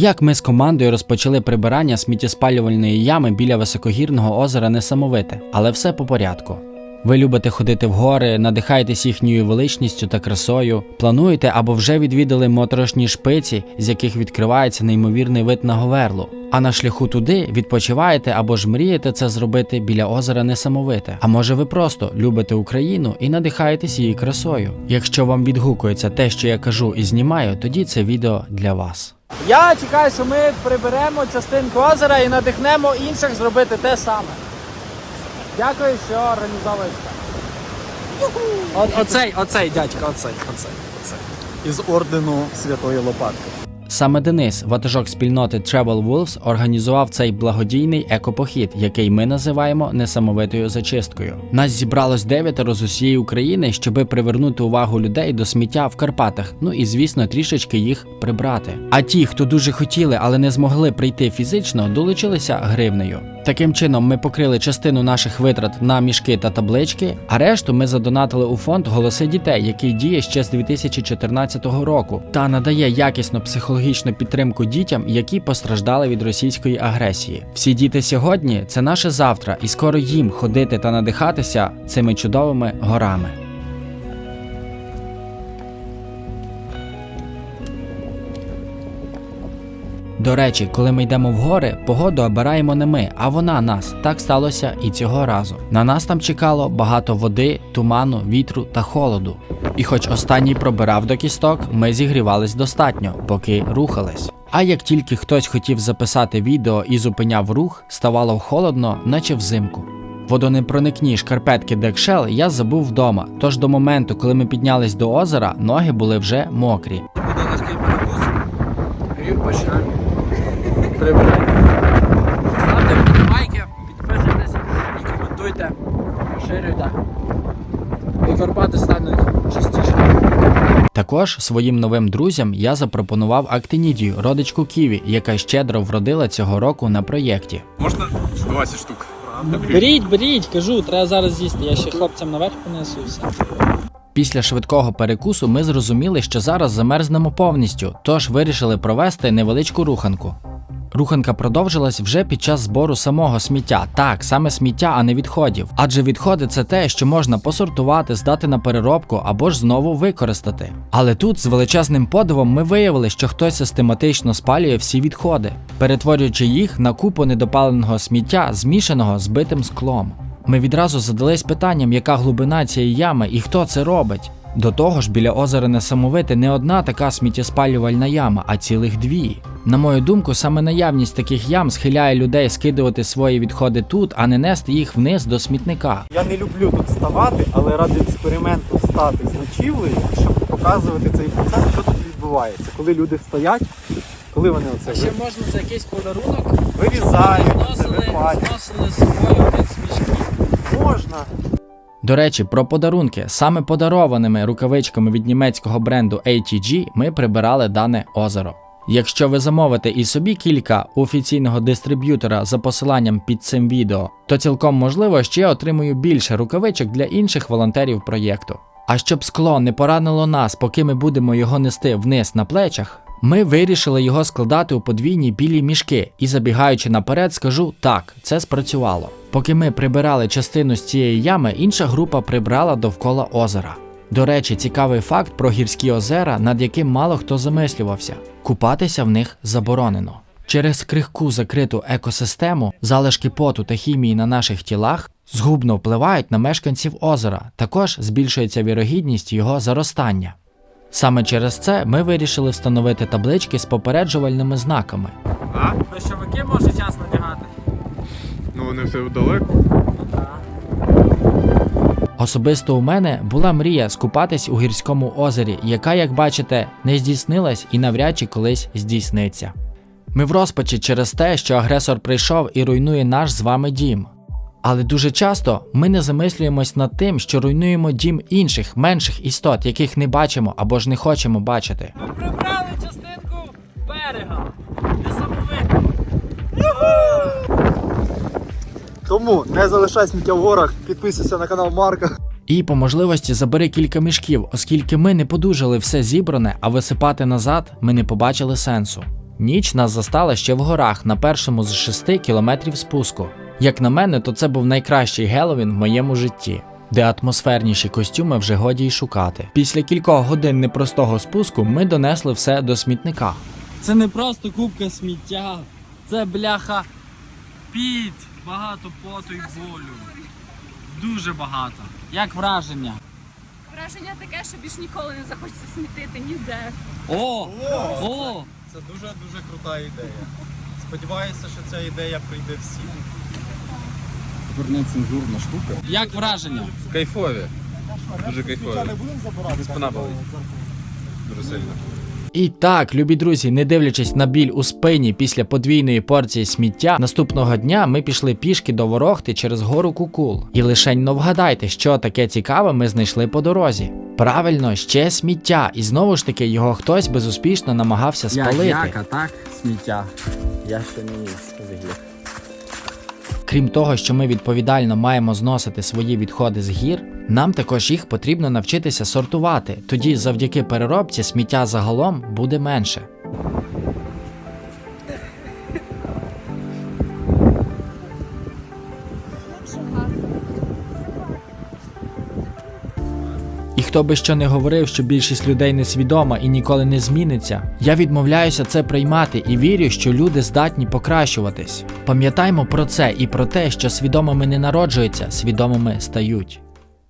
Як ми з командою розпочали прибирання сміттєспалювальної ями біля високогірного озера Несамовите, але все по порядку. Ви любите ходити в гори, надихаєтесь їхньою величністю та красою, плануєте або вже відвідали моторошні шпиці, з яких відкривається неймовірний вид на Говерлу. А на шляху туди відпочиваєте або ж мрієте це зробити біля озера Несамовите. А може ви просто любите Україну і надихаєтесь її красою. Якщо вам відгукується те, що я кажу і знімаю, тоді це відео для вас. Я чекаю, що ми приберемо частинку озера і надихнемо інших зробити те саме. Дякую, що організовуєте. От, оцей, оцей, дядька, оцей, оцей, оцей. із ордену Святої Лопатки. Саме Денис, ватажок спільноти Travel Wolves, організував цей благодійний екопохід, який ми називаємо несамовитою зачисткою. Нас зібралось дев'ятеро з усієї України, щоби привернути увагу людей до сміття в Карпатах. Ну і звісно, трішечки їх прибрати. А ті, хто дуже хотіли, але не змогли прийти фізично, долучилися гривнею. Таким чином, ми покрили частину наших витрат на мішки та таблички, а решту ми задонатили у фонд Голоси дітей, який діє ще з 2014 року, та надає якісну психологічну підтримку дітям, які постраждали від російської агресії. Всі діти сьогодні це наше завтра, і скоро їм ходити та надихатися цими чудовими горами. До речі, коли ми йдемо в гори, погоду обираємо не ми, а вона нас. Так сталося і цього разу. На нас там чекало багато води, туману, вітру та холоду. І хоч останній пробирав до кісток, ми зігрівались достатньо, поки рухались. А як тільки хтось хотів записати відео і зупиняв рух, ставало холодно, наче взимку. Водонепроникні шкарпетки Декшел я забув вдома, тож до моменту, коли ми піднялись до озера, ноги були вже мокрі. І прибирати. Ставте вподобайки, підписуйтесь і коментуйте, поширюйте. І Карпати стануть чистіше. Також своїм новим друзям я запропонував актинідію, родичку Ківі, яка щедро вродила цього року на проєкті. Можна 20 штук. Беріть, беріть, кажу, треба зараз з'їсти. Я ще хлопцям наверх понесу і все. Після швидкого перекусу ми зрозуміли, що зараз замерзнемо повністю, тож вирішили провести невеличку руханку. Руханка продовжилась вже під час збору самого сміття. Так, саме сміття, а не відходів. Адже відходи це те, що можна посортувати, здати на переробку або ж знову використати. Але тут з величезним подивом ми виявили, що хтось систематично спалює всі відходи, перетворюючи їх на купу недопаленого сміття, змішаного з битим склом. Ми відразу задались питанням, яка глибина цієї ями і хто це робить. До того ж, біля озера Несамовите не одна така сміттєспалювальна яма, а цілих дві. На мою думку, саме наявність таких ям схиляє людей скидувати свої відходи тут, а не нести їх вниз до смітника. Я не люблю тут ставати, але ради експерименту стати з ночівлею, щоб показувати цей процес, що тут відбувається. Коли люди стоять, коли вони А оце ще можна за якийсь подарунок вирізають, це зносили, зносили з собою. До речі, про подарунки. Саме подарованими рукавичками від німецького бренду ATG ми прибирали дане озеро. Якщо ви замовите і собі кілька офіційного дистриб'ютора за посиланням під цим відео, то цілком можливо ще отримую більше рукавичок для інших волонтерів проєкту. А щоб скло не поранило нас, поки ми будемо його нести вниз на плечах, ми вирішили його складати у подвійні білі мішки, і забігаючи наперед, скажу так, це спрацювало. Поки ми прибирали частину з цієї ями, інша група прибрала довкола озера. До речі, цікавий факт про гірські озера, над яким мало хто замислювався. Купатися в них заборонено. Через крихку закриту екосистему залишки поту та хімії на наших тілах згубно впливають на мешканців озера, також збільшується вірогідність його заростання. Саме через це ми вирішили встановити таблички з попереджувальними знаками. Дощовики може час надягати. Ну вони все далеко. Особисто у мене була мрія скупатись у гірському озері, яка, як бачите, не здійснилась і навряд чи колись здійсниться. Ми в розпачі через те, що агресор прийшов і руйнує наш з вами дім. Але дуже часто ми не замислюємось над тим, що руйнуємо дім інших, менших істот, яких не бачимо або ж не хочемо бачити. Ми прибрали частинку берега. Несамовито. Тому не залишай сміття в горах, підписуйся на канал Марка. І по можливості забери кілька мішків, оскільки ми не подужали все зібране, а висипати назад ми не побачили сенсу. Ніч нас застала ще в горах на першому з шести кілометрів спуску. Як на мене, то це був найкращий Геловін в моєму житті, де атмосферніші костюми вже годі й шукати. Після кількох годин непростого спуску ми донесли все до смітника. Це не просто кубка сміття, це бляха піт, багато поту і болю. Дуже багато. Як враження? Враження таке, що більш ніколи не захочеться смітити ніде. О! О! Це дуже дуже крута ідея. Сподіваюся, що ця ідея прийде всім. цензурна штука. Як враження? Кайфові. Дуже кайфові. Спина болить. Дуже сильно. І так, любі друзі, не дивлячись на біль у спині після подвійної порції сміття, наступного дня ми пішли пішки до Ворохти через гору Кукул. І лишень но вгадайте, що таке цікаве ми знайшли по дорозі. Правильно, ще сміття, і знову ж таки його хтось безуспішно намагався спалити. так? Сміття. Я ще не їв Крім того, що ми відповідально маємо зносити свої відходи з гір, нам також їх потрібно навчитися сортувати. Тоді завдяки переробці сміття загалом буде менше. І хто би що не говорив, що більшість людей несвідома і ніколи не зміниться, я відмовляюся це приймати і вірю, що люди здатні покращуватись. Пам'ятаймо про це і про те, що свідомими не народжуються, свідомими стають.